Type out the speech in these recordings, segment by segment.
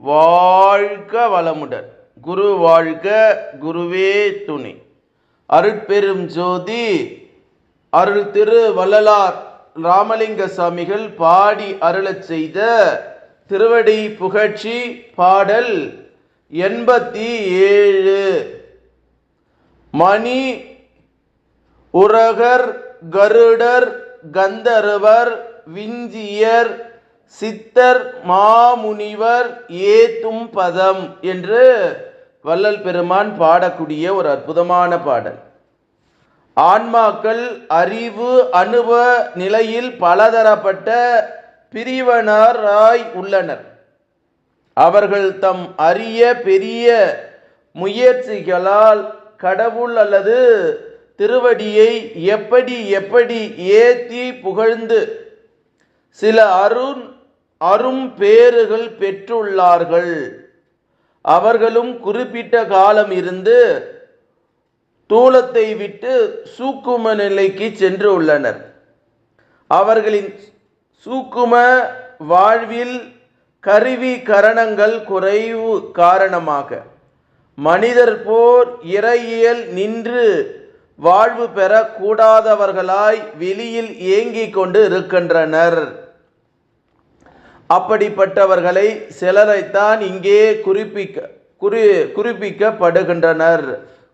வாழ்க வளமுடன். குரு வாழ்க குருவே துணை. அருட்பெரும் ஜோதி அருள் திரு வள்ளலார் ராமலிங்க சாமிகள் பாடி அருளச் செய்த திருவடி புகழ்ச்சி பாடல் எண்பத்தி ஏழு மணி உரகர் கருடர் கந்தர்வர் விஞ்சியர் சித்தர் மாமுனிவர் ஏத்தும் பதம் என்று வள்ளல் பெருமான் பாடக்கூடிய ஒரு அற்புதமான பாடல். ஆன்மாக்கள் அறிவு அனுபவ நிலையில் பலதரப்பட்ட பிரிவனராய் உள்ளனர். அவர்கள் தம் அரிய பெரிய முயற்சிகளால் கடவுள் அல்லது திருவடியை எப்படி எப்படி ஏத்தி புகழ்ந்து சில அருண் அரும் பேறுகள் பெற்றுள்ளார்கள். அவர்களும் குறிப்பிட்ட காலம் இருந்து தூலத்தை விட்டு சூக்கும நிலைக்கு சென்று உள்ளனர். அவர்களின் சூக்கும வாழ்வில் கருவி கரணங்கள் குறைவு காரணமாக மனிதர் போர் இறையியல் நின்று வாழ்வு பெறக்கூடாதவர்களாய் வெளியில் ஏங்கிக் கொண்டு இருக்கின்றனர். அப்படிப்பட்டவர்களை சிலரைத்தான் இங்கே குறிப்பிக்க குறி குறிப்பிக்கப்படுகின்றனர்.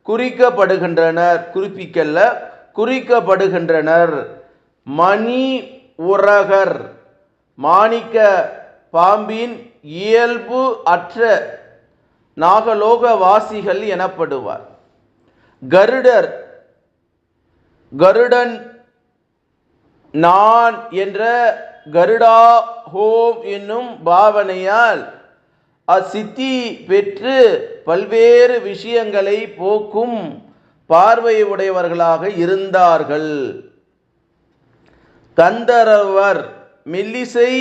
குறிக்கப்படுகின்றனர். குறிப்பிக்கல்ல குறிக்கப்படுகின்றனர். மணி உரகர் மாணிக்க பாம்பின் இயல்பு அற்ற நாகலோக வாசிகள் எனப்படுவார். கருடர் கருடன் நான் என்ற கருடா ஹோம் என்னும் பாவனையால் அசித்தி பெற்று பல்வேறு விஷயங்களை போக்கும் பார்வையுடையவர்களாக இருந்தார்கள். கந்தரவர் மெல்லிசை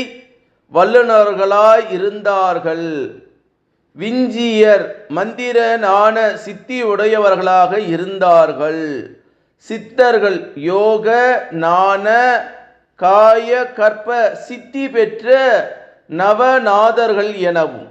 வல்லுநர்களாய் இருந்தார்கள். விஞ்சியர் மந்திரனான சித்தி உடையவர்களாக இருந்தார்கள். சித்தர்கள் யோக நாண காய கற்ப சித்தி பெற்ற நவநாதர்கள் எனவும்.